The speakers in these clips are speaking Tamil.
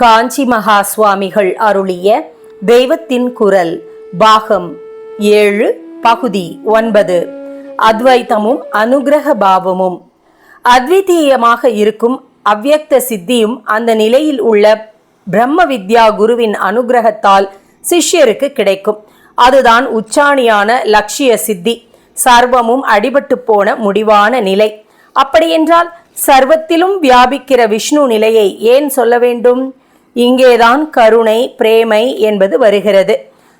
காஞ்சி மகா சுவாமிகள் அருளிய தெய்வத்தின் குரல் பாகம் ஏழு பகுதி ஒன்பது. அத்வைத்தமும் அனுகிரக பாவமும். அத்விதீயமாக இருக்கும் அவ்வியக்த சித்தியும் அந்த நிலையில் உள்ள பிரம்ம வித்யா குருவின் அனுகிரகத்தால் சிஷ்யருக்கு கிடைக்கும். அதுதான் உச்சாணியான லட்சிய சித்தி. சர்வமும் அடிபட்டு போன முடிவான நிலை. அப்படியென்றால் சர்வத்திலும் வியாபிக்கிற விஷ்ணு நிலையை ஏன் சொல்ல வேண்டும்? இங்கேதான் கருணை பிரேமை என்பது வருகிறது.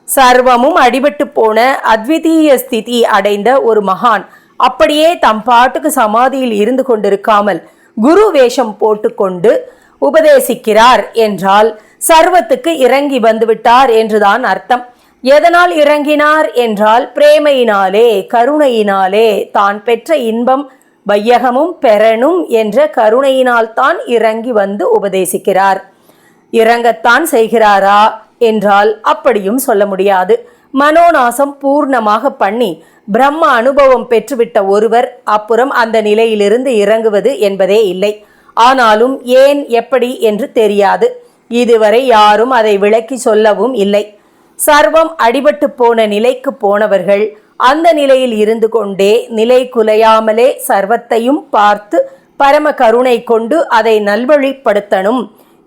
சர்வமும் அடிபட்டு போன அத்விதீய ஸ்திதி அடைந்த ஒரு மகான் அப்படியே தம் பாட்டுக்கு சமாதியில் இருந்து கொண்டிருக்காமல் குரு வேஷம் போட்டுக்கொண்டு உபதேசிக்கிறார் என்றால் சர்வத்துக்கு இறங்கி வந்துவிட்டார் என்றுதான் அர்த்தம். எதனால் இறங்கினார் என்றால் பிரேமையினாலே கருணையினாலே தான் பெற்ற இன்பம் வையகமும் பெறணும் என்ற கருணையினால் தான் இறங்கி வந்து உபதேசிக்கிறார். இறங்கத்தான் செய்கிறாரா? என்றால் அப்படியும் சொல்ல முடியாது. மனோநாசம் பூர்ணமாக பண்ணி பிரம்ம அனுபவம் பெற்றுவிட்ட ஒருவர் அப்புறம் அந்த நிலையிலிருந்து இறங்குவது என்பதே இல்லை. ஆனாலும் ஏன் எப்படி என்று தெரியாது. இதுவரை யாரும் அதை விளக்கி சொல்லவும் இல்லை. சர்வம் அடிபட்டு போன நிலைக்கு போனவர்கள் அந்த நிலையில் இருந்து கொண்டே நிலை குலையாமலே சர்வத்தையும் பார்த்து பரம கருணை கொண்டு அதை நல்வழிப்படுத்தணும்.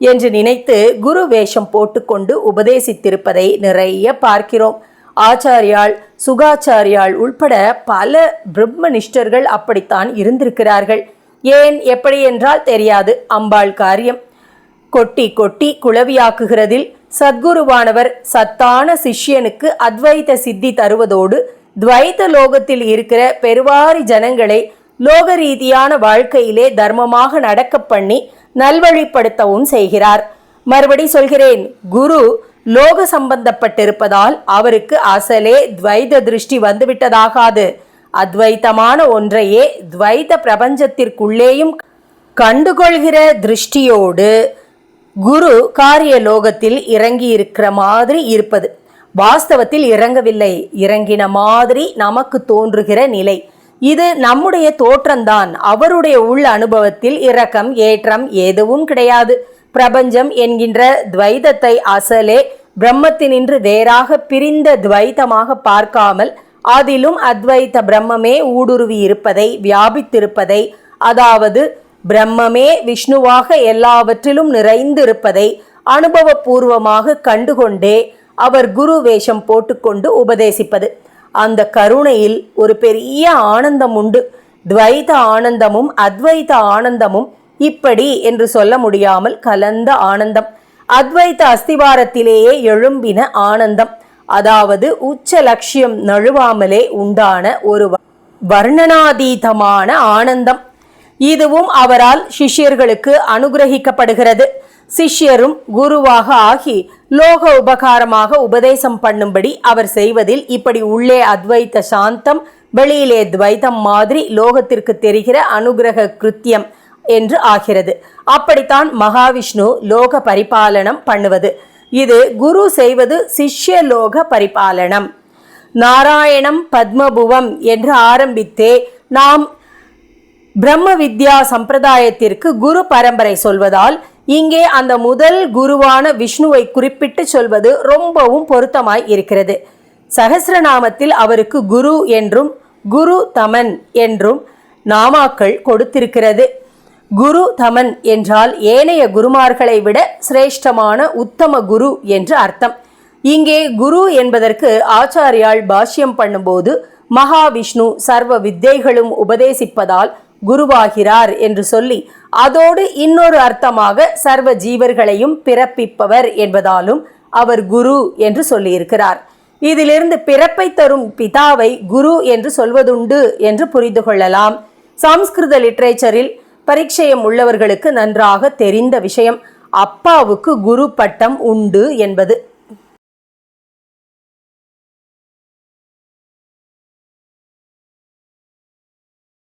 என்று நினைத்து குரு வேஷம் போட்டுக்கொண்டு உபதேசித்திருப்பதை நிறைய பார்க்கிறோம். ஆச்சாரியாள் சுகாச்சாரியாள் உள்பட பல பிரம்மனிஷ்டர்கள் அப்படித்தான் இருந்திருக்கிறார்கள். ஏன் எப்படி என்றால் தெரியாது. அம்பாள் காரியம். கொட்டி கொட்டி குளவியாக்குகிறதில் சத்குருவானவர் சத்தான சிஷ்யனுக்கு அத்வைத சித்தி தருவதோடு துவைத லோகத்தில் இருக்கிற பெருவாரி ஜனங்களை லோக ரீதியான வாழ்க்கையிலே தர்மமாக நடக்க பண்ணி நல்வழிப்படுத்தவும் செய்கிறார். மறுபடி சொல்கிறேன் குரு லோக சம்பந்தப்பட்டிருப்பதால் அவருக்கு அசலே துவைத திருஷ்டி வந்துவிட்டதாகாது. அத்வைத்தமான ஒன்றையே துவைத பிரபஞ்சத்திற்குள்ளேயும் கண்டுகொள்கிற திருஷ்டியோடு குரு காரிய லோகத்தில் இறங்கி இருக்கிற மாதிரி இருப்பது. வாஸ்தவத்தில் இறங்கவில்லை இறங்கின மாதிரி நமக்கு தோன்றுகிற நிலை. இது நம்முடைய தோற்றம்தான். அவருடைய உள் அனுபவத்தில் இரக்கம் ஏற்றம் எதுவும் கிடையாது. பிரபஞ்சம் என்கின்ற துவைதத்தை அசலே பிரம்மத்தினின்று வேறாக பிரிந்த துவைத்தமாக பார்க்காமல் அதிலும் அத்வைத்த பிரம்மமே ஊடுருவி இருப்பதை வியாபித்திருப்பதை அதாவது பிரம்மமே விஷ்ணுவாக எல்லாவற்றிலும் நிறைந்திருப்பதை அனுபவபூர்வமாக கண்டுகொண்டே அவர் குரு வேஷம் போட்டுக்கொண்டு உபதேசிப்பது. அந்த கருணையில் ஒரு பெரிய ஆனந்தம் உண்டு. துவைத ஆனந்தமும் அத்வைத ஆனந்தமும் இப்படி என்று சொல்ல முடியாமல் கலந்த ஆனந்தம். அத்வைத அஸ்திவாரத்திலேயே எழும்பின ஆனந்தம். அதாவது உச்ச லட்சியம் நழுவாமலே உண்டான ஒரு வர்ணனாதீதமான ஆனந்தம். இதுவும் அவரால் சிஷ்யர்களுக்கு அனுகிரகிக்கப்படுகிறது. சிஷ்யரும் குருவாக ஆகி லோக உபகாரமாக உபதேசம் பண்ணும்படி அவர் செய்வதில் இப்படி உள்ளே அத்வைத்த சாந்தம் வெளியிலே துவைதம் மாதிரி லோகத்திற்கு தெரிகிற அனுகிரக கிருத்தியம் என்று ஆகிறது. அப்படித்தான் மகாவிஷ்ணு லோக பரிபாலனம் பண்ணுவது. இது குரு செய்வது சிஷ்ய லோக பரிபாலனம். நாராயணம் பத்மபுவம் என்று ஆரம்பித்தே நாம் பிரம்ம வித்யா சம்பிரதாயத்திற்கு குரு பரம்பரை சொல்வதால் இங்கே அந்த முதல் குருவான விஷ்ணுவை குறிப்பிட்டு சொல்வது ரொம்பவும் பொருத்தமாய் இருக்கிறது. சகசிரநாமத்தில் அவருக்கு குரு என்றும் குரு தமன் என்றும் நாமாக்கள் கொடுத்திருக்கிறது. குரு தமன் என்றால் ஏனைய குருமார்களை விட சிரேஷ்டமான உத்தம குரு என்று அர்த்தம். இங்கே குரு என்பதற்கு ஆச்சாரியால் பாஷ்யம் பண்ணும்போது மகாவிஷ்ணு சர்வ வித்தைகளும் உபதேசிப்பதால் குருவாகிறார் என்று சொல்லி அதோடு இன்னொரு அர்த்தமாக சர்வ ஜீவர்களையும் பிறப்பிப்பவர் என்பதாலும் அவர் குரு என்று சொல்லியிருக்கிறார். இதிலிருந்து பிறப்பை தரும் பிதாவை குரு என்று சொல்வதுண்டு என்று புரிந்து கொள்ளலாம். சம்ஸ்கிருத லிட்ரேச்சரில் பரீட்சயம் உள்ளவர்களுக்கு நன்றாக தெரிந்த விஷயம் அப்பாவுக்கு குரு பட்டம் உண்டு என்பது.